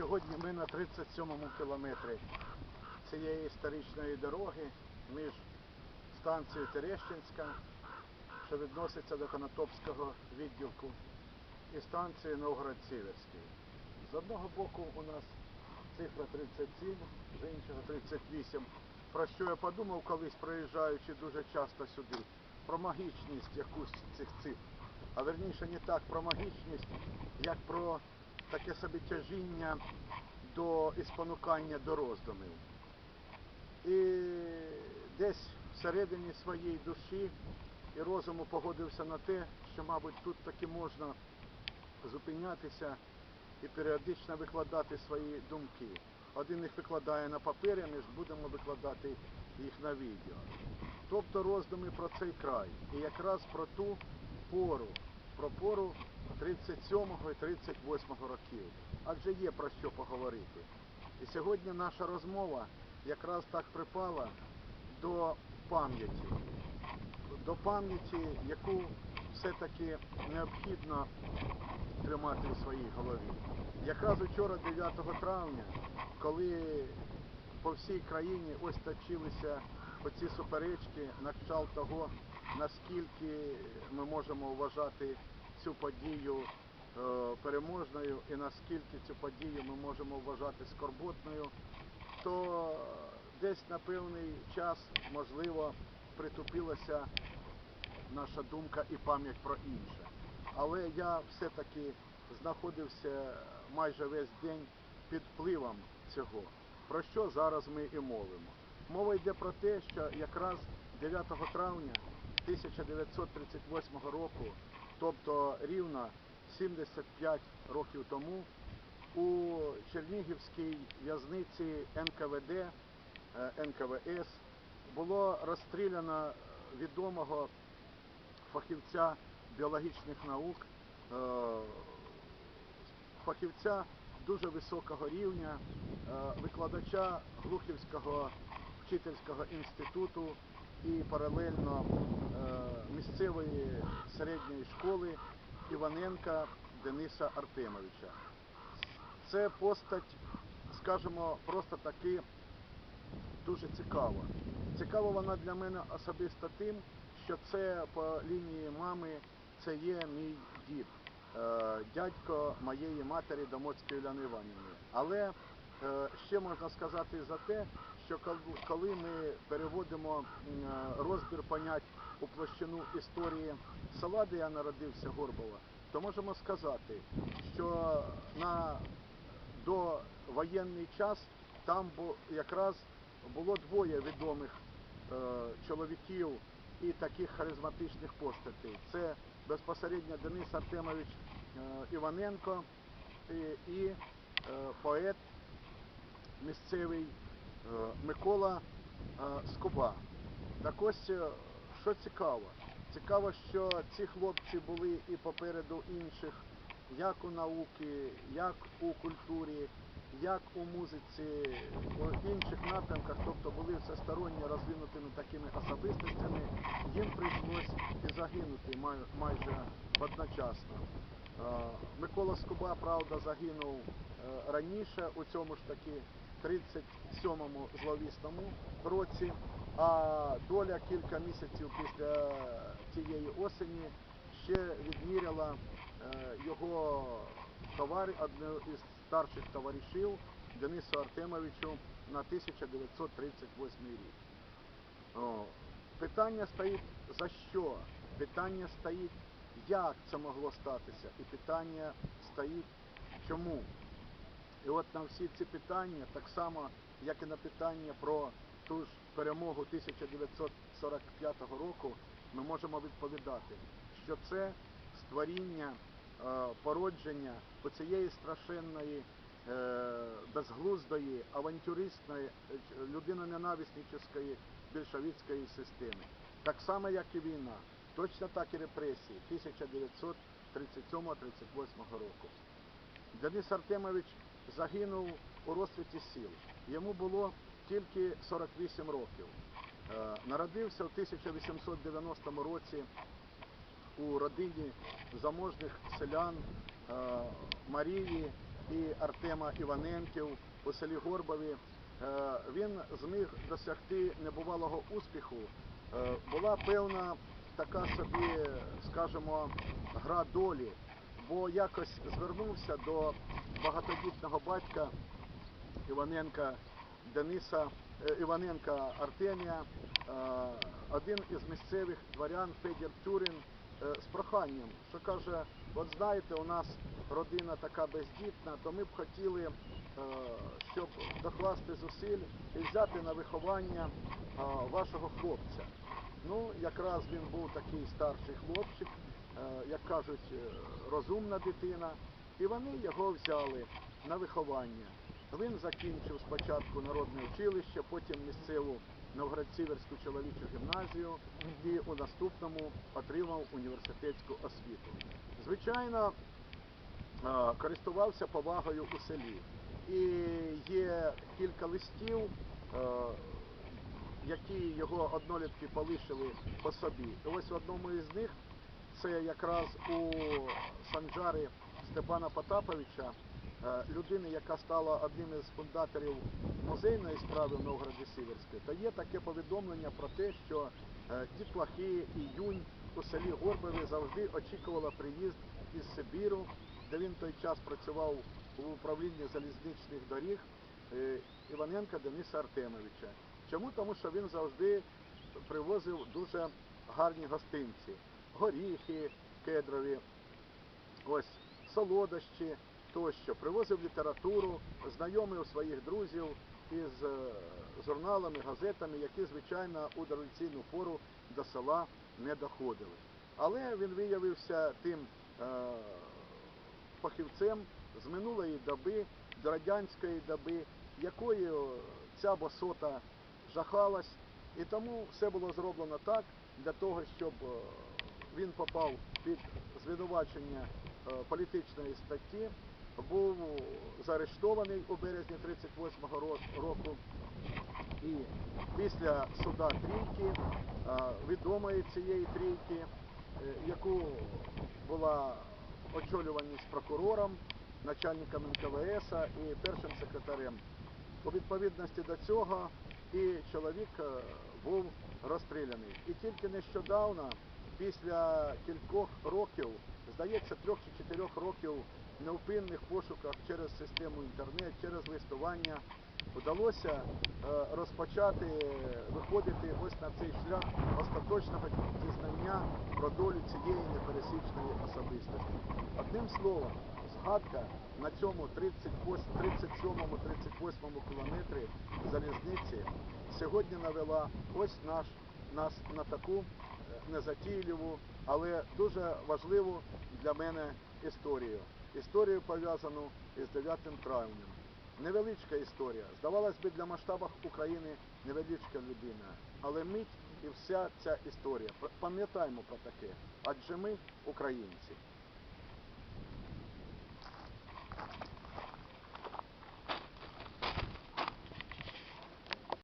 Сьогодні ми на 37-му кілометрі цієї історичної дороги між станцією Терещинська, що відноситься до Конотопського відділку, і станцією Новгород-Сіверський. З одного боку у нас цифра 37, з іншого 38. Про що я подумав колись, проїжджаючи дуже часто сюди, про магічність якусь цих цифр. А верніше не так про магічність, як про таке собі тяжіння до і спонукання до роздумів. І десь всередині своєї душі і розуму погодився на те, що, мабуть, тут таки можна зупинятися і періодично викладати свої думки. Один їх викладає на папері, ми ж будемо викладати їх на відео. Тобто роздуми про цей край. І якраз про ту пору, про пору 37-го і 38-го років. Адже є про що поговорити. І сьогодні наша розмова якраз так припала до пам'яті. До пам'яті, яку все-таки необхідно тримати у своїй голові. Якраз учора, 9 травня, коли по всій країні ось точилися оці суперечки на кшталт того, наскільки ми можемо вважати цю подію е, переможною і наскільки цю подію ми можемо вважати скорботною, то десь на певний час, можливо, притупилася наша думка і пам'ять про інше. Але я все-таки знаходився майже весь день під впливом цього. Про що зараз ми і мовимо? Мова йде про те, що якраз 9 травня 1938 року, тобто рівно 75 років тому, у Чернігівській в'язниці НКВД, е, НКВС було розстріляно відомого фахівця біологічних наук, е, фахівця дуже високого рівня, е, викладача Глухівського вчительського інституту і паралельно е, місцевої середньої школи Іваненка Дениса Артемовича. Це постать, скажімо, просто таки дуже цікава. Цікава вона для мене особисто тим, що це по лінії мами це є мій дід, е, дядько моєї матері Домоцької Уляни Іванівни. Але ще можна сказати за те, що коли ми переводимо е, розбір понять у площину історії села, де я народився, Горбова, то можемо сказати, що на довоєнний час там якраз було двоє відомих е, чоловіків і таких харизматичних постатей. Це безпосередньо Денис Артемович е, Іваненко і, е, поет місцевий е, Микола е, Скоба. Так ось, е, що цікаво? Цікаво, що ці хлопці були і попереду інших, як у науки, як у культурі, як у музиці, у інших напрямках, тобто були всесторонньо розвинутими такими особистостями, їм прийшлось і загинути май- майже одночасно. Микола Скоба, правда, загинув раніше, у цьому ж таки 37-му зловісному році, а доля кілька місяців після тієї осені ще відміряла е, його товар, одного із старших товаришів Денису Артемовичу на 1938 рік. Питання стоїть за що? Питання стоїть, як це могло статися, і питання стоїть чому. І от на всі ці питання, так само, як і на питання про ту ж перемогу 1945 року, ми можемо відповідати, що це створіння, е, породження оцієї страшенної, е, безглуздої, авантюристної, е, людиноненависническої більшовицької системи. Так само, як і війна, точно так і репресії 1937-38 року. Денис Артемович загинув у розцвіті сіл. Йому було тільки 48 років. Е, Народився в 1890 році у родині заможних селян е, Марії і Артема Іваненків у селі Горбові. Е, Він зміг досягти небувалого успіху. Була певна така собі, скажімо, гра долі, бо якось звернувся до багатодітного батька Іваненка Дениса, е, Іваненка Артемія, е, один із місцевих дворян Федір Тюрін е, з проханням, що каже, от знаєте, у нас родина така бездітна, то ми б хотіли, щоб докласти зусиль і взяти на виховання вашого хлопця. Ну, якраз він був такий старший хлопчик, як кажуть, е, розумна дитина, і вони його взяли на виховання. Він закінчив спочатку народне училище, потім місцеву Новгород-Сіверську чоловічу гімназію і у наступному отримав університетську освіту. Звичайно, е, користувався повагою у селі. І є кілька листів, е, які його однолітки полишили по собі. І ось в одному із них це якраз у Санджари Степана Потаповича, е, людини, яка стала одним із фундаторів музейної справи в Новгороді Сіверській, то є таке повідомлення про те, що е, дітлахи і юнь у селі Горбові завжди очікувала приїзд із Сибіру, де він той час працював у управлінні залізничних доріг е, Іваненка Дениса Артемовича. Чому? Тому що він завжди привозив дуже гарні гостинці, горіхи кедрові, ось солодощі тощо, привозив літературу, знайомив своїх друзів із е, журналами, газетами, які, звичайно, у дореволюційну пору до села не доходили. Але він виявився тим е, фахівцем з минулої доби, до радянської доби, якою ця босота жахалась, і тому все було зроблено так для того, щоб е, він попав під звинувачення е, політичної статті, був заарештований у березні 38-го року. І після суда трійки, е, відомої цієї трійки, е, яку була очолюваність прокурором, начальником НКВС і першим секретарем. У відповідності до цього і чоловік був розстріляний. І тільки нещодавно, після кількох років, здається, трьох чи чотирьох років невпинних пошуках через систему інтернет, через листування, вдалося е, розпочати виходити ось на цей шлях остаточного дізнання про долю цієї непересічної особистості. Одним словом, згадка на цьому 37-38 кілометрі залізниці сьогодні навела ось наш, нас на таку незатійливу, але дуже важливу для мене історію. Історію пов'язану із 9 травнем. Невеличка історія. Здавалось би, для масштабах України невеличка людина. Але мить і вся ця історія. Пам'ятаємо про таке, адже ми українці.